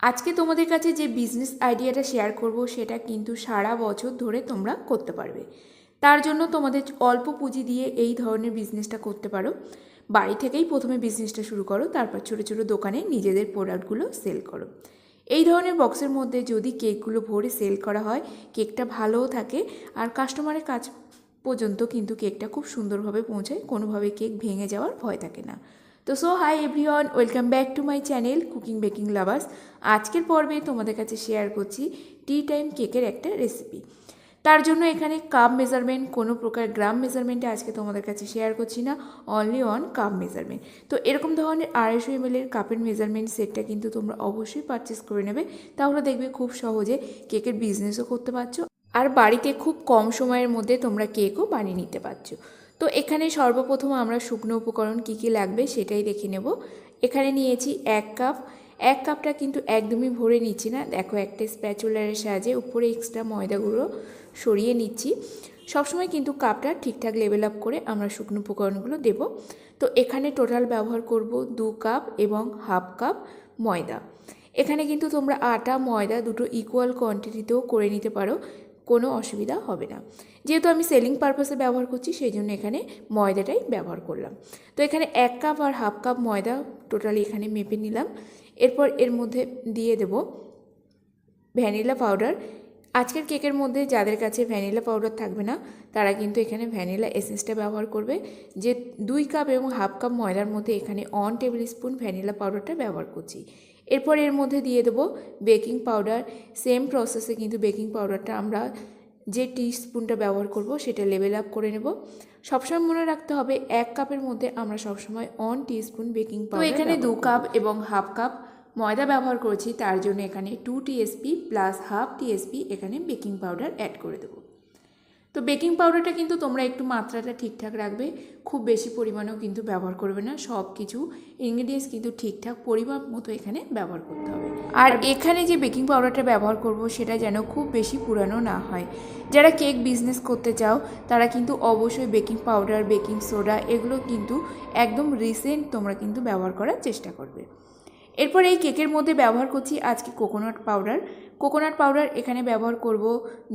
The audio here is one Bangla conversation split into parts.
আজকে তোমাদের কাছে যে বিজনেস আইডিয়াটা শেয়ার করব, সেটা কিন্তু সারা বছর ধরে তোমরা করতে পারবে। তার জন্য তোমাদের অল্প পুঁজি দিয়ে এই ধরনের বিজনেসটা করতে পারো। বাড়ি থেকেই প্রথমে বিজনেসটা শুরু করো, তারপর ছোটো ছোটো দোকানে নিজেদের প্রোডাক্টগুলো সেল করো। এই ধরনের বক্সের মধ্যে যদি কেকগুলো ভরে সেল করা হয় কেকটা ভালোও থাকে আর কাস্টমারের কাছ পর্যন্ত কিন্তু কেকটা খুব সুন্দরভাবে পৌঁছায়, কোনোভাবে কেক ভেঙে যাওয়ার ভয় থাকে না। তো so hi everyone, welcome back to my channel cooking baking lovers. আজকের পর্বে তোমাদের কাছে শেয়ার করছি টি টাইম কেকের একটা রেসিপি। তার জন্য এখানে কাপ মেজারমেন্ট, কোনো প্রকার গ্রাম মেজারমেন্টে আজকে তোমাদের কাছে শেয়ার করছি না অনলি অন কাপ মেজারমেন্ট তো এরকম ধরনের আড়াইশো এম এর কাপের মেজারমেন্ট সেটটা কিন্তু তোমরা অবশ্যই পারচেস করে নেবে। তাহলে দেখবে খুব সহজে কেকের বিজনেসও করতে পারছ। আর বাড়িতে খুব কম সময়ের মধ্যে তোমরা কেকও বানিয়ে নিতে পারছ। তো এখানে সর্বপ্রথম আমরা শুকনো উপকরণ কী কী লাগবে সেটাই দেখে নেব। এখানে নিয়েছি এক কাপ। এক কাপটা কিন্তু একদমই ভরে নিচ্ছি না। দেখো, একটা স্প্যাচুলারের সাহায্যে উপরে এক্সট্রা ময়দাগুলো সরিয়ে নিচ্ছি। সবসময় কিন্তু কাপটা ঠিকঠাক লেভেল আপ করে আমরা শুকনো উপকরণগুলো দেব। তো এখানে টোটাল ব্যবহার করব দু কাপ এবং হাফ কাপ ময়দা। এখানে কিন্তু তোমরা আটা, ময়দা দুটো ইকুয়াল কোয়ান্টিটিতেও করে নিতে পারো। কোনো অসুবিধা হবে না। যেহেতু আমি সেলিং পারপাসে ব্যবহার করছি সেই জন্য এখানে ময়দাটাই ব্যবহার করলাম। তো এখানে এক কাপ আর হাফ কাপ ময়দা টোটালি এখানে মেপে নিলাম। এরপর এর মধ্যে দিয়ে দেব ভ্যানিলা পাউডার আজকের কেকের মধ্যে যাদের কাছে ভ্যানিলা পাউডার থাকবে না, তারা কিন্তু এখানে ভ্যানিলা এসেন্সটা ব্যবহার করবে। যে দুই কাপ এবং হাফ কাপ ময়দার মধ্যে এখানে অন টেবিল স্পুন ভ্যানিলা পাউডারটা ব্যবহার করছি। এরপর এর মধ্যে দিয়ে দেবো বেকিং পাউডার। সেম প্রসেসে কিন্তু বেকিং পাউডারটা আমরা যে টি স্পুনটা ব্যবহার করব সেটা লেভেল আপ করে নেব। সবসময় মনে রাখতে হবে এক কাপের মধ্যে আমরা সবসময় one teaspoon baking powder এখানে দু কাপ এবং হাফ কাপ ময়দা ব্যবহার করেছি তার জন্য এখানে two tsp plus half tsp এখানে বেকিং পাউডার অ্যাড করে দেবো। তো বেকিং পাউডারটা কিন্তু তোমরা একটু মাত্রাটা ঠিকঠাক রাখবে, খুব বেশি পরিমাণেও কিন্তু ব্যবহার করবে না, সব কিছু ইনগ্রিডিয়েন্টস কিন্তু ঠিকঠাক পরিমাপ মতো এখানে ব্যবহার করতে হবে। আর এখানে যে বেকিং পাউডারটা ব্যবহার করব সেটা যেন খুব বেশি পুরানো না হয়। যারা কেক বিজনেস করতে চাও, তারা কিন্তু অবশ্যই বেকিং পাউডার, বেকিং সোডা এগুলো কিন্তু একদম রিসেন্ট তোমরা কিন্তু ব্যবহার করার চেষ্টা করবে। এরপর এই কেকের মধ্যে ব্যবহার করছি আজকে কোকোনাট পাউডার কোকোনাট পাউডার এখানে ব্যবহার করব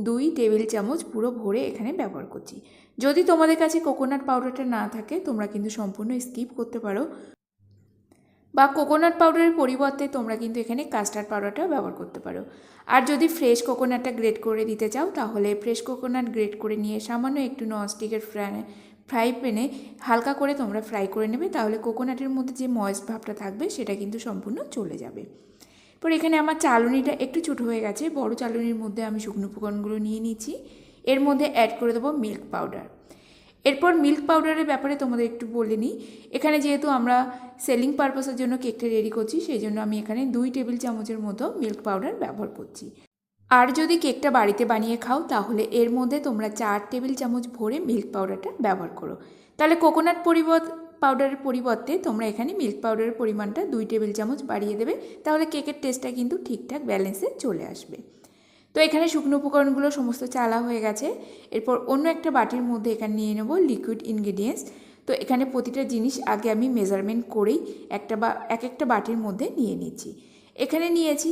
দুই টেবিল চামচ পুরো ভরে এখানে ব্যবহার করছি। যদি তোমাদের কাছে কোকোনাট পাউডারটা না থাকে, তোমরা কিন্তু সম্পূর্ণ স্কিপ করতে পারো। বা কোকোনাট পাউডারের পরিবর্তে তোমরা কিন্তু এখানে কাস্টার্ড পাউডারটাও ব্যবহার করতে পারো। আর যদি ফ্রেশ কোকোনাটটা গ্রেট করে দিতে চাও, তাহলে ফ্রেশ কোকোনাট গ্রেট করে নিয়ে সামান্য একটু ননস্টিকের ফ্রাই ফ্রাই প্যানে হালকা করে তোমরা ফ্রাই করে নেবে, তাহলে কোকোনাটের মধ্যে যে ময়েস্ট ভাবটা থাকবে সেটা কিন্তু সম্পূর্ণ চলে যাবে। এরপর এখানে আমার চালনিটা একটু ছোটো হয়ে গেছে, বড় চালনির মধ্যে আমি শুকনো উপকরণগুলো নিয়ে নিচ্ছি। এর মধ্যে অ্যাড করে দেবো মিল্ক পাউডার এরপর মিল্ক পাউডারের ব্যাপারে তোমাদের একটু বলে নিই। এখানে যেহেতু আমরা সেলিং পারপাসের জন্য কেকটা রেডি করছি, সেই জন্য আমি এখানে দুই টেবিল চামচের মতো মিল্ক পাউডার ব্যবহার করছি। আর যদি কেকটা বাড়িতে বানিয়ে খাও, তাহলে এর মধ্যে তোমরা চার টেবিল চামচ ভরে মিল্ক পাউডারটা ব্যবহার করো। তাহলে কোকোনাট পরিবর্তে পাউডারের পরিবর্তে তোমরা এখানে মিল্ক পাউডারের পরিমাণটা দুই টেবিল চামচ বাড়িয়ে দেবে। তাহলে কেকের টেস্টটা কিন্তু ঠিকঠাক ব্যালেন্সে চলে আসবে। তো এখানে শুকনো উপকরণগুলো সমস্ত চালা হয়ে গেছে। এরপর অন্য একটা বাটির মধ্যে এখানে নিয়ে নেব লিকুইড ইনগ্রিডিয়েন্টস তো এখানে প্রতিটা জিনিস আগে আমি মেজারমেন্ট করেই একটা বা, এক একটা বাটির মধ্যে নিয়ে নিচ্ছি। এখানে নিয়েছি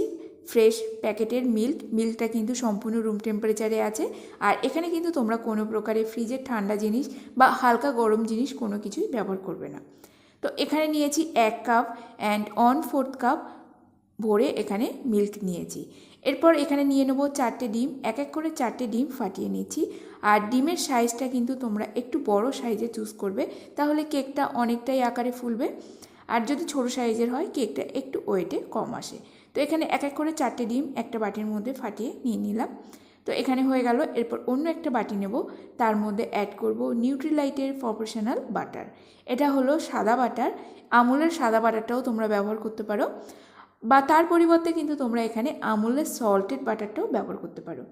ফ্রেশ প্যাকেটের মিল্ক। মিল্কটা কিন্তু সম্পূর্ণ রুম টেম্পারেচারে আছে। আর এখানে কিন্তু তোমরা কোনো প্রকারের ফ্রিজের ঠান্ডা জিনিস বা হালকা গরম জিনিস কোনো কিছুই ব্যবহার করবে না। তো এখানে নিয়েছি এক cup and one fourth cup ভরে এখানে মিল্ক নিয়েছি। এরপর এখানে নিয়ে নেব চারটে ডিম। এক এক করে চারটে ডিম ফাটিয়ে নিচ্ছি। আর ডিমের সাইজটা কিন্তু তোমরা একটু বড় সাইজে চুজ করবে। তাহলে কেকটা অনেকটাই আকারে ফুলবে। আর যদি ছোট সাইজের হয় কেকটা একটু ওয়েটে কম আসে। তো এখানে এক এক করে চারটে ডিম একটা বাটির মধ্যে ফাটিয়ে নিয়ে নিলাম। তো এখানে হয়ে গেল, এরপর অন্য একটা বাটি নেব। তার মধ্যে অ্যাড করব নিউট্রিলাইটের প্রফেশনাল বাটার এটা হলো সাদা বাটার। আমুলের সাদা বাটারটাও তোমরা ব্যবহার করতে পারো। বা তার পরিবর্তে কিন্তু তোমরা এখানে আমুলের সল্টেড বাটারটাও ব্যবহার করতে পারো।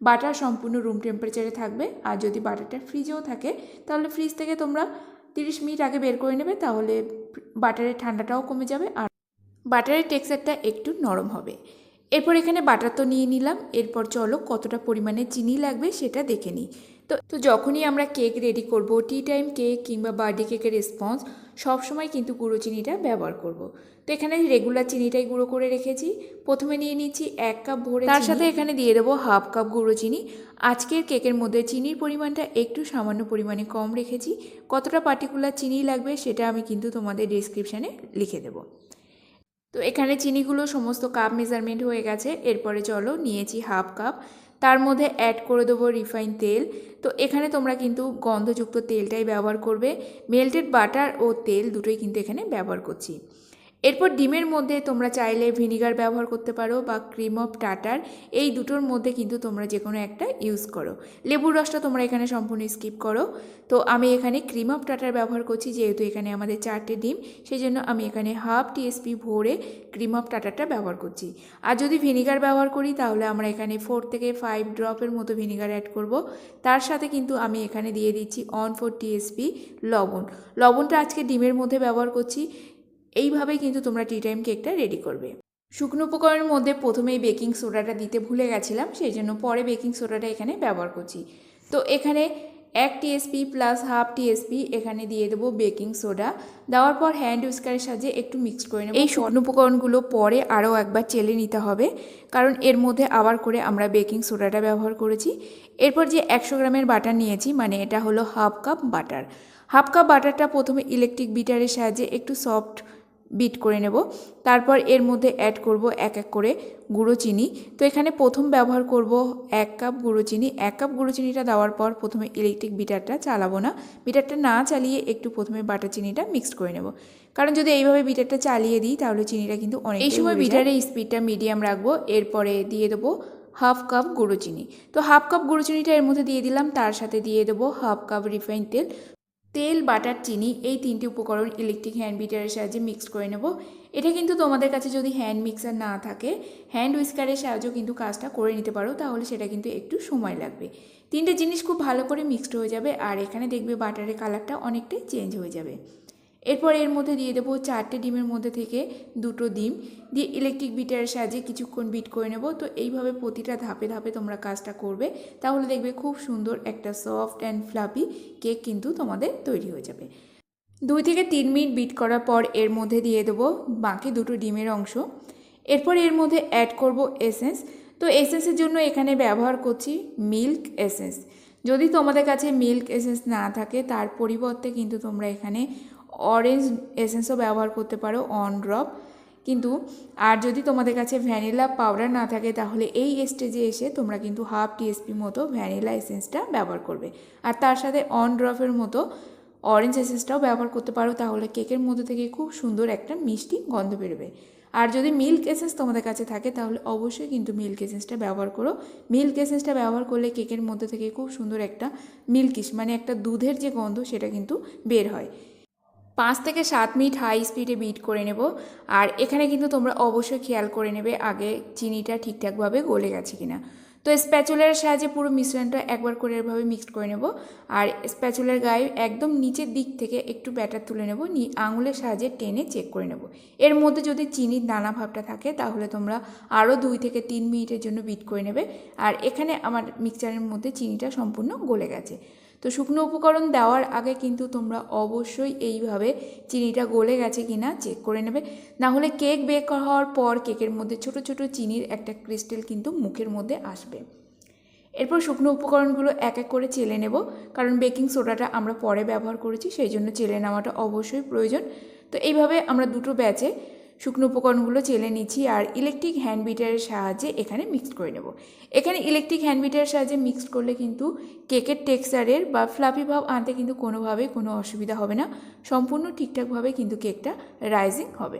বাটার সম্পূর্ণ রুম টেম্পারেচারে থাকবে। আর যদি বাটারটা ফ্রিজেও থাকে, তাহলে ফ্রিজ থেকে তোমরা তিরিশ মিনিট আগে বের করে নেবে। তাহলে বাটারের ঠান্ডাটাও কমে যাবে। আর বাটারের টেক্সচারটা একটু নরম হবে। এরপর এখানে বাটার তো নিয়ে নিলাম। এরপর চলো কতটা পরিমাণে চিনি লাগবে সেটা দেখে নিই। তো তো যখনই আমরা কেক রেডি করব টি টাইম কেক কিংবা বার্থডে কেকের রেসপন্স সবসময় কিন্তু গুঁড়ো চিনিটা ব্যবহার করব। তো এখানে রেগুলার চিনিটাই গুঁড়ো করে রেখেছি। প্রথমে নিয়ে নিচ্ছি এক কাপ ভরে তার সাথে এখানে দিয়ে দেবো হাফ কাপ গুঁড়ো চিনি। আজকের কেকের মধ্যে চিনির পরিমাণটা একটু সামান্য পরিমাণে কম রেখেছি। কতটা পার্টিকুলার চিনি লাগবে সেটা আমি কিন্তু তোমাদের ডিসক্রিপশানে লিখে দেবো। তো এখানে চিনিগুলো সমস্ত কাপ মেজারমেন্ট হয়ে গেছে, এরপরে চলো নিয়েছি হাফ কাপ তার মধ্যে অ্যাড করে দেবো রিফাইন তেল। তো এখানে তোমরা কিন্তু গন্ধযুক্ত তেলটাই ব্যবহার করবে মেল্টেড বাটার ও তেল দুটোই কিন্তু এখানে ব্যবহার করছি। এরপর ডিমের মধ্যে তোমরা চাইলে ভিনিগার ব্যবহার করতে পারো বা ক্রিম অফ টাটার। এই দুটোর মধ্যে কিন্তু তোমরা যে কোনো একটা ইউজ করো। লেবুর রসটা তোমরা এখানে সম্পূর্ণ স্কিপ করো। তো আমি এখানে ক্রিম অফ টাটার ব্যবহার করছি, যেহেতু এখানে আমাদের চারটে ডিম সেই জন্য আমি এখানে হাফ টিএসপি ভরে ক্রিম অফ টাটারটা ব্যবহার করছি। আর যদি ভিনিগার ব্যবহার করি, তাহলে আমরা এখানে ফোর থেকে ফাইভ ড্রপের মতো ভিনিগার অ্যাড করব। তার সাথে কিন্তু আমি এখানে দিয়ে দিচ্ছি অন ফোর টিএসপি লবণ। লবণটা আজকে ডিমের মধ্যে ব্যবহার করছি। এইভাবেই কিন্তু তোমরা টি টাইম কেকটা রেডি করবে। শুকনো উপকরণের মধ্যে প্রথমেই বেকিং সোডাটা দিতে ভুলে গেছিলাম, সেই জন্য পরে বেকিং সোডাটা এখানে ব্যবহার করছি। তো এখানে এক টিএসপি প্লাস হাফ টিএসপি এখানে দিয়ে দেবো বেকিং সোডা দেওয়ার পর হ্যান্ড উস্কারের সাহায্যে একটু মিক্স করে নেব। এই শুকনো উপকরণগুলো পরে আরও একবার চেলে নিতে হবে, কারণ এর মধ্যে আবার করে আমরা বেকিং সোডাটা ব্যবহার করেছি। এরপর যে একশো গ্রামের বাটার নিয়েছি মানে এটা হলো half cup butter half cup বাটারটা প্রথমে ইলেকট্রিক বিটারের সাহায্যে একটু সফট বিট করে নেব। তারপর এর মধ্যে অ্যাড করব এক এক করে গুঁড়ো চিনি। তো এখানে প্রথম ব্যবহার করব এক কাপ গুঁড়ো চিনি। এক কাপ গুঁড়ো চিনিটা দেওয়ার পর প্রথমে ইলেকট্রিক বিটারটা চালাবো না। বিটারটা না চালিয়ে একটু প্রথমে বাটার চিনিটা মিক্সড করে নেব। কারণ যদি এইভাবে বিটারটা চালিয়ে দিই তাহলে চিনিটা কিন্তু অনেক এই সময় বিটারের স্পিডটা মিডিয়াম রাখব। এরপরে দিয়ে দেবো হাফ কাপ গুঁড়ো চিনি। তো হাফ কাপ গুঁড়ো চিনিটা এর মধ্যে দিয়ে দিলাম। তার সাথে দিয়ে দেবো হাফ কাপ রিফাইন তেল। তেল, বাটার, চিনি এই তিনটি উপকরণ ইলেকট্রিক হ্যান্ড বিটারের সাহায্যে মিক্সড করে নেব। এটা কিন্তু তোমাদের কাছে যদি হ্যান্ড মিক্সার না থাকে হ্যান্ড উইস্কারের সাহায্যেও কিন্তু কাজটা করে নিতে পারো, তাহলে সেটা কিন্তু একটু সময় লাগবে। তিনটে জিনিস খুব ভালো করে মিক্সড হয়ে যাবে, আর এখানে দেখবে বাটারের কালারটা অনেকটাই চেঞ্জ হয়ে যাবে। এরপর এর মধ্যে দিয়ে দেবো চারটে ডিমের মধ্যে থেকে দুটো ডিম। দিয়ে ইলেকট্রিক বিটারের সাহায্যে কিছুক্ষণ বিট করে নেব। তো এইভাবে প্রতিটা ধাপে ধাপে তোমরা কাজটা করবে। তাহলে দেখবে খুব সুন্দর একটা সফট অ্যান্ড ফ্লাপি কেক কিন্তু তোমাদের তৈরি হয়ে যাবে। দুই থেকে তিন মিনিট বিট করার পর এর মধ্যে দিয়ে দেবো বাকি দুটো ডিমের অংশ। এরপর এর মধ্যে অ্যাড করব এসেন্স তো এসেন্সের জন্য এখানে ব্যবহার করছি মিল্ক এসেন্স যদি তোমাদের কাছে মিল্ক এসেন্স না থাকে, তার পরিবর্তে কিন্তু তোমরা এখানে অরেঞ্জ এসেন্সও ব্যবহার করতে পারো অন ড্রপ কিন্তু আর যদি তোমাদের কাছে ভ্যানিলা পাউডার না থাকে, তাহলে এই স্টেজে এসে তোমরা কিন্তু হাফ টিএসপি মতো ভ্যানিলা এসেন্সটা ব্যবহার করবে। আর তার সাথে অন ড্রপের মতো অরেঞ্জ এসেন্সটাও ব্যবহার করতে পারো, তাহলে কেকের মধ্যে থেকে খুব সুন্দর একটা মিষ্টি গন্ধ বেরোবে। আর যদি মিল্ক এসেন্স তোমাদের কাছে থাকে, তাহলে অবশ্যই কিন্তু মিল্ক এসেন্সটা ব্যবহার করো। মিল্ক এসেন্সটা ব্যবহার করলে কেকের মধ্যে থেকে খুব সুন্দর একটা মিল্কিশ মানে একটা দুধের যে গন্ধ, সেটা কিন্তু বের হয়। পাঁচ থেকে সাত মিনিট হাই স্পিডে বিট করে নেব। আর এখানে কিন্তু তোমরা অবশ্যই খেয়াল করে নেবে আগে চিনিটা ঠিকঠাকভাবে গলে গেছে কিনা। তো স্প্যাচুলার সাহায্যে পুরো মিশ্রণটা একবার করে এভাবে মিক্সড করে নেব। আর স্প্যাচুলার গায়ে একদম নিচের দিক থেকে একটু ব্যাটার তুলে নেব, নি, আঙুলের সাহায্যে টেনে চেক করে নেব। এর মধ্যে যদি চিনির দানা ভাবটা থাকে তাহলে তোমরা আরও দুই থেকে তিন মিনিটের জন্য বিট করে নেবে। আর এখানে আমার মিক্সচারের মধ্যে চিনিটা সম্পূর্ণ গলে গেছে। তো শুকনো উপকরণ দেওয়ার আগে কিন্তু তোমরা অবশ্যই এইভাবে চিনিটা গলে গেছে কিনা চেক করে নেবে। না হলে কেক বেক হওয়ার পর কেকের মধ্যে ছোট ছোট চিনির একটা ক্রিস্টেল কিন্তু মুখের মধ্যে আসবে। এরপর শুকনো উপকরণগুলো এক এক করে চেলে নেব, কারণ বেকিং সোডাটা আমরা পরে ব্যবহার করেছি, সেই জন্য চেলে নেওয়াটা অবশ্যই প্রয়োজন। তো এইভাবে আমরা দুটো ব্যাচে শুকনো উপকরণগুলো চেলে নিচ্ছি আর ইলেকট্রিক হ্যান্ড বিটারের সাহায্যে এখানে মিক্সড করে নেব। এখানে ইলেকট্রিক হ্যান্ড বিটারের সাহায্যে মিক্সড করলে কিন্তু কেকের টেক্সচারের বা ফ্লাফি ভাব আনতে কিন্তু কোনোভাবে কোনো অসুবিধা হবে না। সম্পূর্ণ ঠিকঠাকভাবে কিন্তু কেকটা রাইজিং হবে।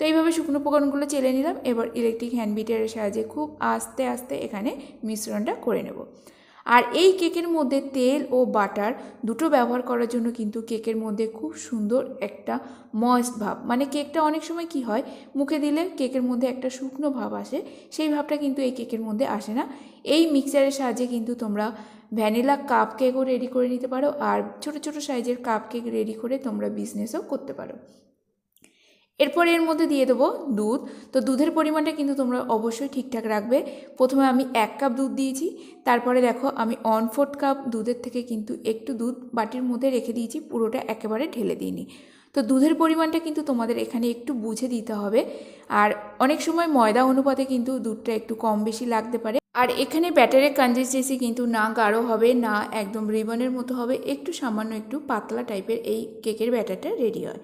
তো এইভাবে শুকনো উপকরণগুলো চেলে নিলাম। এবার ইলেকট্রিক হ্যান্ড বিটারের সাহায্যে খুব আস্তে আস্তে এখানে মিশ্রণটা করে নেব। আর এই কেকের মধ্যে তেল ও বাটার দুটো ব্যবহার করার জন্য কিন্তু কেকের মধ্যে খুব সুন্দর একটা ময়েস্ট ভাব। মানে কেকটা অনেক সময় কি হয়, মুখে দিলে কেকের মধ্যে একটা শুকনো ভাব আসে, সেই ভাবটা কিন্তু এই কেকের মধ্যে আসে না। এই মিক্সারের সাহায্যে কিন্তু তোমরা ভ্যানিলা কাপ কেকও রেডি করে নিতে পারো আর ছোট ছোট সাইজের কাপ কেক রেডি করে তোমরা বিজনেসও করতে পারো। এরপর এর মধ্যে দিয়ে দেবো দুধ। তো দুধের পরিমাণটা কিন্তু তোমরা অবশ্যই ঠিকঠাক রাখবে। প্রথমে আমি এক কাপ দুধ দিয়েছি, তারপরে দেখো আমি অন ফোর্থ কাপ দুধের থেকে কিন্তু একটু দুধ বাটির মধ্যে রেখে দিয়েছি, পুরোটা একেবারে ঢেলে দিইনি। তো দুধের পরিমাণটা কিন্তু তোমাদের এখানে একটু বুঝে দিতে হবে। আর অনেক সময় ময়দা অনুপাতে কিন্তু দুধটা একটু কম বেশি লাগতে পারে। আর এখানে ব্যাটারের কনসিস্টেন্সি কিন্তু না গাঢ় হবে, না একদম রিবনের মতো হবে, একটু সামান্য একটু পাতলা টাইপের এই কেকের ব্যাটারটা রেডি হয়।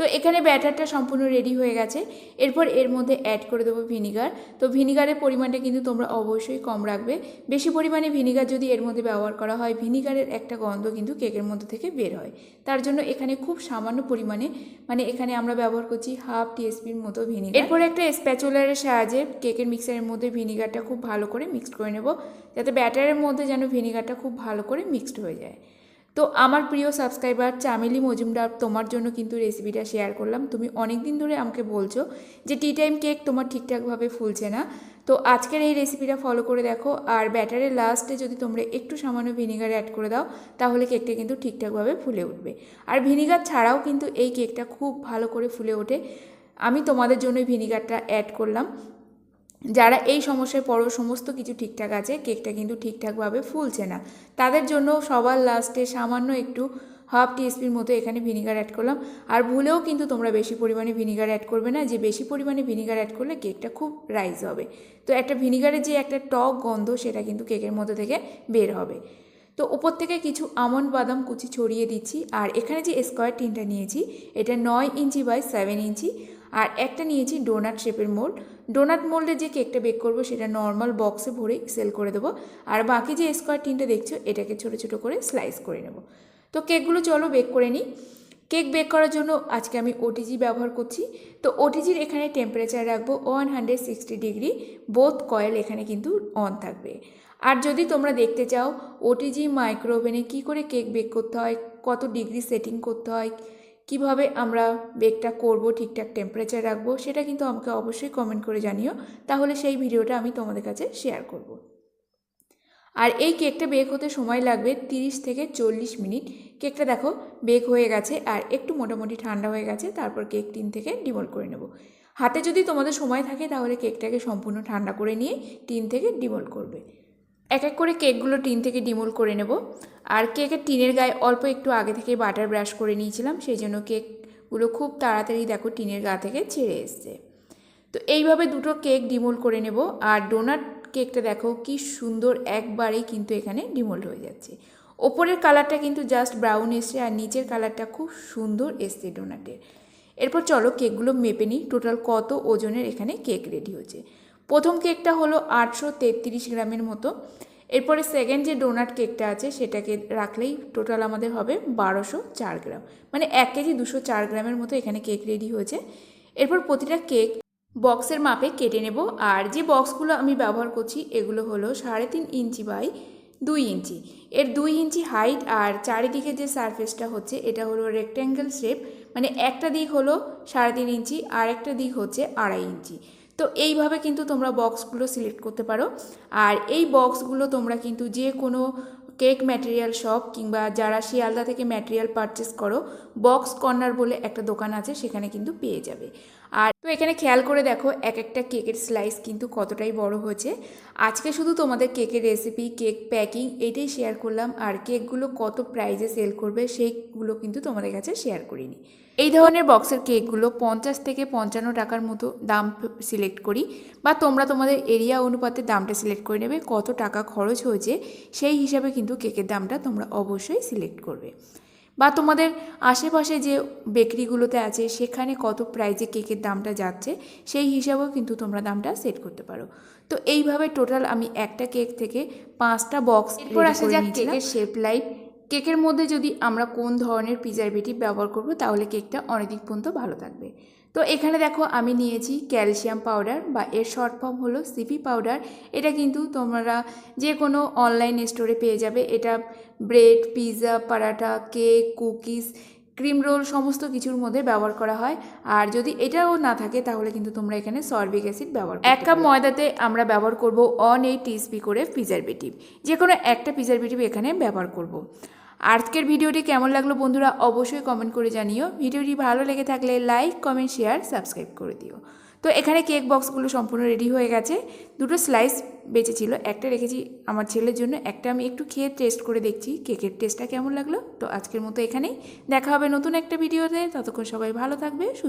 তো এখানে ব্যাটারটা সম্পূর্ণ রেডি হয়ে গেছে। এরপর এর মধ্যে অ্যাড করে দেবো ভিনিগার তো ভিনিগারের পরিমাণটা কিন্তু তোমরা অবশ্যই কম রাখবে। বেশি পরিমাণে ভিনিগার যদি এর মধ্যে ব্যবহার করা হয় ভিনিগারের একটা গন্ধ কিন্তু কেকের মধ্যে থেকে বের হয়। তার জন্য এখানে খুব সামান্য পরিমাণে মানে এখানে আমরা ব্যবহার করছি হাফ টিএসপির মতো ভিনিগার এরপর একটা স্প্যাচুলারের সাহায্যে কেকের মিক্সারের মধ্যে ভিনিগারটা খুব ভালো করে মিক্সড করে নেব। যাতে ব্যাটারের মধ্যে যেন ভিনিগারটা খুব ভালো করে মিক্সড হয়ে যায়। তো আমার প্রিয় সাবস্ক্রাইবার চামেলি মজুমদার, তোমার জন্য কিন্তু রেসিপিটা শেয়ার করলাম। তুমি অনেক দিন ধরে আমাকে বলছো যে টি টাইম কেক তোমার ঠিকঠাকভাবে ফুলছে না। তো আজকের এই রেসিপিটা ফলো করে দেখো, আর ব্যাটারের লাস্টে যদি তোমরা একটু সামান্য ভিনিগার অ্যাড করে দাও, তাহলে কেকটা কিন্তু ঠিকঠাকভাবে ফুলে উঠবে। আর ভিনিগার ছাড়াও কিন্তু এই কেকটা খুব ভালো করে ফুলে ওঠে। আমি তোমাদের জন্যই ভিনিগারটা অ্যাড করলাম। যারা এই সমস্যায় পড়ো, সমস্ত কিছু ঠিকঠাক আছে, কেকটা কিন্তু ঠিকঠাকভাবে ফুলছে না। তাদের জন্য সবার লাস্টে সামান্য একটু হাফ টিএসপির মতো এখানে ভিনিগার অ্যাড করলাম। আর ভুলেও কিন্তু তোমরা বেশি পরিমাণে ভিনিগার অ্যাড করবে না, যে বেশি পরিমাণে ভিনিগার অ্যাড করলে কেকটা খুব রাইজ হবে। তো একটা ভিনিগারের যে একটা টক গন্ধ, সেটা কিন্তু কেকের মধ্যে থেকে বের হবে। তো উপর থেকে কিছু আমন্ড বাদাম কুচি ছড়িয়ে দিচ্ছি, আর এখানে যে স্কোয়ার টিনটা নিয়েছি, এটা নয় ইঞ্চি বাই সেভেন ইঞ্চি, আর একটা নিয়েছি ডোনাট শেপের মোল্ড। ডোনাট মোল্ডে যে কেকটা বেক করব সেটা নর্মাল বক্সে ভরে সেল করে দেবো। আর বাকি যে স্কোয়ার টিনটা দেখছ, এটাকে ছোটো ছোটো করে স্লাইস করে নেব। তো কেকগুলো চলো বেক করে নিই। কেক বেক করার জন্য আজকে আমি ওটিজি ব্যবহার করছি। তো ওটিজির এখানে টেম্পারেচার রাখব one hundred sixty degree both coil এখানে কিন্তু অন থাকবে। আর যদি তোমরা দেখতে চাও ওটিজি মাইক্রো ওভেনে কী করে কেক বেক করতে হয়, কত ডিগ্রি সেটিং করতে হয় কীভাবে আমরা বেকটা করব, ঠিকঠাক টেম্পারেচার রাখব, সেটা কিন্তু আমাকে অবশ্যই কমেন্ট করে জানিও। তাহলে সেই ভিডিওটা আমি তোমাদের কাছে শেয়ার করব। আর এই কেকটা বেক হতে সময় লাগবে 30 থেকে চল্লিশ মিনিট। কেকটা দেখো বেক হয়ে গেছে আর একটু মোটামুটি ঠান্ডা হয়ে গেছে, তারপর কেক টিন থেকে ডিমোল করে নেব। হাতে যদি তোমাদের সময় থাকে তাহলে কেকটাকে সম্পূর্ণ ঠান্ডা করে নিয়ে টিন থেকে ডিমোল করবে। এক এক করে কেকগুলো টিন থেকে ডিমোল করে নেব। আর কেকের টিনের গায়ে অল্প একটু আগে থেকে বাটার ব্রাশ করে নিয়েছিলাম, সেই জন্য কেকগুলো খুব তাড়াতাড়ি দেখো টিনের গা থেকে ছেড়ে এসছে। তো এইভাবে দুটো কেক ডিমোল করে নেব, আর ডোনাট কেকটা দেখো কি সুন্দর একবারেই কিন্তু এখানে ডিমোল্ড হয়ে যাচ্ছে। ওপরের কালারটা কিন্তু জাস্ট ব্রাউন এসছে, আর নিচের কালারটা খুব সুন্দর এসছে ডোনাটের। এরপর চলো কেকগুলো মেপে নিই, টোটাল কত ওজনের এখানে কেক রেডি হয়েছে। প্রথম কেকটা হলো আটশো তেত্রিশ গ্রামের মতো। এরপরে সেকেন্ড যে ডোনাট কেকটা আছে, সেটাকে রাখলেই টোটাল আমাদের হবে বারোশো চার গ্রাম। মানে এক কেজি দুশো চার গ্রামের মতো এখানে কেক রেডি হয়েছে। এরপর প্রতিটা কেক বক্সের মাপে কেটে নেব। আর যে বক্সগুলো আমি ব্যবহার করছি, এগুলো হলো সাড়ে তিন ইঞ্চি বাই দুই ইঞ্চি। এর দুই ইঞ্চি হাইট আর চারিদিকে যে সারফেসটা হচ্ছে, এটা হলো রেক্ট্যাঙ্গেল শেপ মানে একটা দিক হলো সাড়ে তিন ইঞ্চি, আর একটা দিক হচ্ছে আড়াই ইঞ্চি। তো এইভাবে কিন্তু তোমরা বক্সগুলো সিলেক্ট করতে পারো। আর এই বক্সগুলো তোমরা কিন্তু যে কোনো কেক ম্যাটেরিয়াল শপ কিংবা যারা শিয়ালদা থেকে ম্যাটেরিয়াল পারচেস করো, বক্স কর্নার বলে একটা দোকান আছে, সেখানে কিন্তু পেয়ে যাবে। আর তো এখানে খেয়াল করে দেখো, এক একটা কেকের স্লাইস কিন্তু কতটাই বড় হয়েছে। আজকে শুধু তোমাদের কেকের রেসিপি কেক প্যাকিং এটাই শেয়ার করলাম। আর কেকগুলো কত প্রাইজে সেল করবে, সেইগুলো কিন্তু তোমাদের কাছে শেয়ার করিনি। এই ধরনের বক্সের কেকগুলো পঞ্চাশ থেকে পঞ্চান্ন টাকার মতো দাম সিলেক্ট করি বা তোমরা তোমাদের এরিয়া অনুপাতে দামটা সিলেক্ট করে নেবে, কত টাকা খরচ হয়েছে, সেই হিসাবে কিন্তু কেকের দামটা তোমরা অবশ্যই সিলেক্ট করবে। বা তোমাদের আশেপাশে যে বেকারিগুলোতে আছে সেখানে কত প্রাইজে কেকের দামটা যাচ্ছে সেই হিসাবেও কিন্তু তোমরা দামটা সেট করতে পারো। তো এইভাবে টোটাল আমি একটা কেক থেকে পাঁচটা বক্স এরপর আসে যাক কেকের শেপ লাইফ কেকের মধ্যে যদি আমরা কোন ধরনের প্রিজারভেটিভ ব্যবহার করব তাহলে কেকটা অনেকদিন পর্যন্ত ভালো থাকবে। তো এখানে দেখো আমি নিয়েছি ক্যালসিয়াম পাউডার বা এর শর্ট ফর্ম হলো সিপি পাউডার। এটা কিন্তু তোমরা যে কোনো অনলাইন স্টোরে পেয়ে যাবে। এটা bread pizza paratha cake cookies cream roll সমস্ত কিছুর মধ্যে ব্যবহার করা হয়। আর যদি এটাও না থাকে তাহলে কিন্তু তোমরা এখানে সরবিক অ্যাসিড ব্যবহার এক কাপ ময়দাতে আমরা ব্যবহার করব অন এইট টিসপি করে প্রিজারভেটিভ। যে কোনো একটা প্রিজারভেটিভ এখানে ব্যবহার করব। আজকের ভিডিওটি কেমন লাগল বন্ধুরা অবশ্যই কমেন্ট করে জানিও। ভিডিওটি ভালো লেগে থাকলে লাইক কমেন্ট শেয়ার সাবস্ক্রাইব করে দিও। তো এখানে কেক বক্সগুলো সম্পূর্ণ রেডি হয়ে গেছে। দুটো স্লাইস বেঁচে ছিল, একটা রেখেছি আমার ছেলের জন্য, একটা আমি একটু খেয়ে টেস্ট করে দেখছি। কেকের টেস্টটা কেমন লাগল? তো আজকের মতো এখানেই। দেখা হবে নতুন একটা ভিডিওতে। ততক্ষণ সবাই ভালো থাকবে, সুস্থ